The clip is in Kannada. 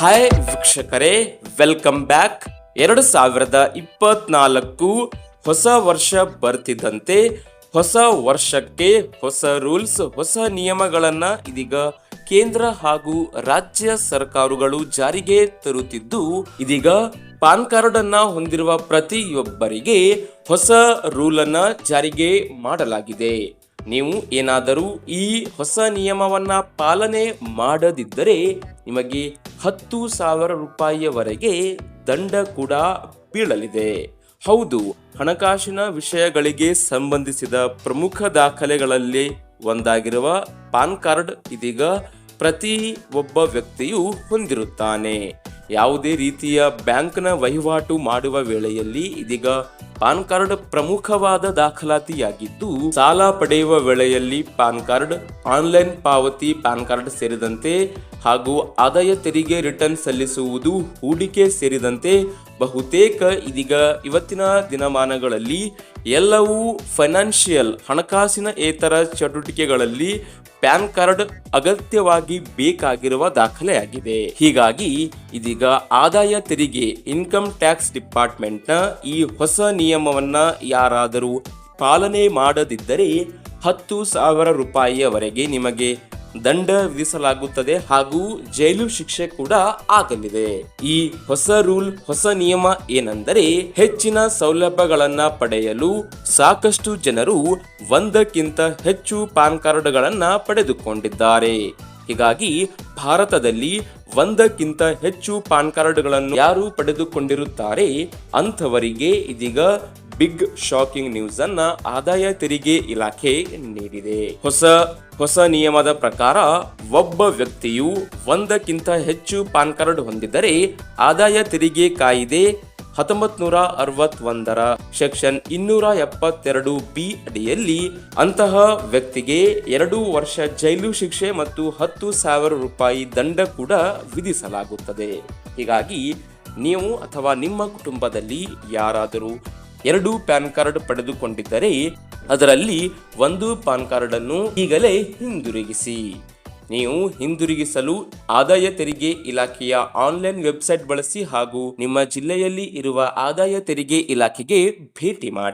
ಹಾಯ್ ವೀಕ್ಷಕರೇ. ವೆಲ್ಕಮ್ ಬ್ಯಾಕ್ ಎರಡು ಸಾವಿರದ ಇಪ್ಪತ್ನಾಲ್ಕು ಹೊಸ ವರ್ಷ ಬರ್ತಿದ್ದಂತೆ ಹೊಸ ವರ್ಷಕ್ಕೆ ಹೊಸ ರೂಲ್ಸ್, ಹೊಸ ನಿಯಮಗಳನ್ನ ಇದೀಗ ಕೇಂದ್ರ ಹಾಗೂ ರಾಜ್ಯ ಸರ್ಕಾರಗಳು ಜಾರಿಗೆ ತರುತ್ತಿದ್ದು, ಇದೀಗ ಪಾನ್ ಕಾರ್ಡ್ ಅನ್ನ ಹೊಂದಿರುವ ಪ್ರತಿಯೊಬ್ಬರಿಗೆ ಹೊಸ ರೂಲ್ ಅನ್ನ ಜಾರಿಗೆ ಮಾಡಲಾಗಿದೆ. ನೀವು ಏನಾದರೂ ಈ ಹೊಸ ನಿಯಮವನ್ನ ಪಾಲನೆ ಮಾಡದಿದ್ದರೆ ನಿಮಗೆ ಹತ್ತು ಸಾವಿರ ರೂಪಾಯಿಯವರೆಗೆ ದಂಡ ಕೂಡ ಬೀಳಲಿದೆ. ಹೌದು, ಹಣಕಾಸಿನ ವಿಷಯಗಳಿಗೆ ಸಂಬಂಧಿಸಿದ ಪ್ರಮುಖ ದಾಖಲೆಗಳಲ್ಲಿ ಒಂದಾಗಿರುವ ಪಾನ್ ಕಾರ್ಡ್ ಇದೀಗ ಪ್ರತಿ ಒಬ್ಬ ವ್ಯಕ್ತಿಯು ಹೊಂದಿರುತ್ತಾನೆ. ಯಾವುದೇ ರೀತಿಯ ಬ್ಯಾಂಕ್ನ ವಹಿವಾಟು ಮಾಡುವ ವೇಳೆಯಲ್ಲಿ ಇದೀಗ ಪಾನ್ ಕಾರ್ಡ್ ಪ್ರಮುಖವಾದ ದಾಖಲಾತಿಯಾಗಿದ್ದು, ಸಾಲ ಪಡೆಯುವ ವೇಳೆಯಲ್ಲಿ ಪಾನ್ ಕಾರ್ಡ್, ಆನ್ಲೈನ್ ಪಾವತಿ ಪಾನ್ ಕಾರ್ಡ್ ಸೇರಿದಂತೆ ಹಾಗೂ ಆದಾಯ ತೆರಿಗೆ ರಿಟರ್ನ್ ಸಲ್ಲಿಸುವುದು ಹೂಡಿಕೆ ಸೇರಿದಂತೆ ಬಹುತೇಕ ಇದೀಗ ಇವತ್ತಿನ ದಿನಮಾನಗಳಲ್ಲಿ ಎಲ್ಲವೂ ಫೈನಾನ್ಷಿಯಲ್ ಹಣಕಾಸಿನ ಏತರ ಚಟುವಟಿಕೆಗಳಲ್ಲಿ ಪ್ಯಾನ್ ಕಾರ್ಡ್ ಅಗತ್ಯವಾಗಿ ಬೇಕಾಗಿರುವ ದಾಖಲೆಯಾಗಿದೆ. ಹೀಗಾಗಿ ಇದೀಗ ಆದಾಯ ತೆರಿಗೆ, ಇನ್ಕಮ್ ಟ್ಯಾಕ್ಸ್ ಡಿಪಾರ್ಟ್ಮೆಂಟ್ನ ಈ ಹೊಸ ನಿಯಮವನ್ನ ಯಾರಾದರೂ ಪಾಲನೆ ಮಾಡದಿದ್ದರೆ ಹತ್ತು ಸಾವಿರ ರೂಪಾಯಿಯವರೆಗೆ ನಿಮಗೆ ದಂಡ ವಿಧಿಸಲಾಗುತ್ತದೆ ಹಾಗೂ ಜೈಲು ಶಿಕ್ಷೆ ಕೂಡ ಆಗಲಿದೆ. ಈ ಹೊಸ ರೂಲ್, ಹೊಸ ನಿಯಮ ಏನೆಂದರೆ ಹೆಚ್ಚಿನ ಸೌಲಭ್ಯಗಳನ್ನ ಪಡೆಯಲು ಸಾಕಷ್ಟು ಜನರು ಒಂದಕ್ಕಿಂತ ಹೆಚ್ಚು ಪಾನ್ ಕಾರ್ಡ್ಗಳನ್ನು ಪಡೆದುಕೊಂಡಿದ್ದಾರೆ. ಹೀಗಾಗಿ ಭಾರತದಲ್ಲಿ ಒಂದಕ್ಕಿಂತ ಹೆಚ್ಚು ಪಾನ್ ಕಾರ್ಡ್ಗಳನ್ನು ಯಾರು ಪಡೆದುಕೊಂಡಿರುತ್ತಾರೆ ಅಂಥವರಿಗೆ ಇದೀಗ ಬಿಗ್ ಶಾಕಿಂಗ್ ನ್ಯೂಸ್ ಅನ್ನ ಆದಾಯ ತೆರಿಗೆ ಇಲಾಖೆ ನೀಡಿದೆ. ಹೊಸ ಹೊಸ ನಿಯಮದ ಪ್ರಕಾರ ಒಬ್ಬ ವ್ಯಕ್ತಿಯು ಒಂದಕ್ಕಿಂತ ಹೆಚ್ಚು ಪಾನ್ ಕಾರ್ಡ್ ಹೊಂದಿದ್ದರೆ ಆದಾಯ ತೆರಿಗೆ ಕಾಯಿದೆ ಹತ್ತೊಂಬತ್ ನೂರ ಅರವತ್ತೊಂದರ. ಸೆಕ್ಷನ್ ಇನ್ನೂರ ಎಪ್ಪತ್ತೆರಡು ಬಿ ಅಡಿಯಲ್ಲಿ ಅಂತಹ ವ್ಯಕ್ತಿಗೆ ಎರಡು ವರ್ಷ ಜೈಲು ಶಿಕ್ಷೆ ಮತ್ತು ಹತ್ತು ಸಾವಿರ ರೂಪಾಯಿ ದಂಡ ಕೂಡ ವಿಧಿಸಲಾಗುತ್ತದೆ. ಹೀಗಾಗಿ ನೀವು ಅಥವಾ ನಿಮ್ಮ ಕುಟುಂಬದಲ್ಲಿ ಯಾರಾದರೂ ಎರಡು ಪ್ಯಾನ್ ಕಾರ್ಡ್ ಪಡೆದುಕೊಂಡಿದ್ದರೆ ಅದರಲ್ಲಿ ಒಂದು ಪ್ಯಾನ್ ಕಾರ್ಡ್ ಅನ್ನು ಈಗಲೇ ಹಿಂದಿರುಗಿಸಿ. ನೀವು ಹಿಂದಿರುಗಿಸಲು ಆದಾಯ ತೆರಿಗೆ ಇಲಾಖೆಯ ಆನ್ಲೈನ್ ವೆಬ್ಸೈಟ್ ಬಳಸಿ ಹಾಗೂ ನಿಮ್ಮ ಜಿಲ್ಲೆಯಲ್ಲಿ ಇರುವ ಆದಾಯ ತೆರಿಗೆ ಇಲಾಖೆಗೆ ಭೇಟಿ ಮಾಡಿ.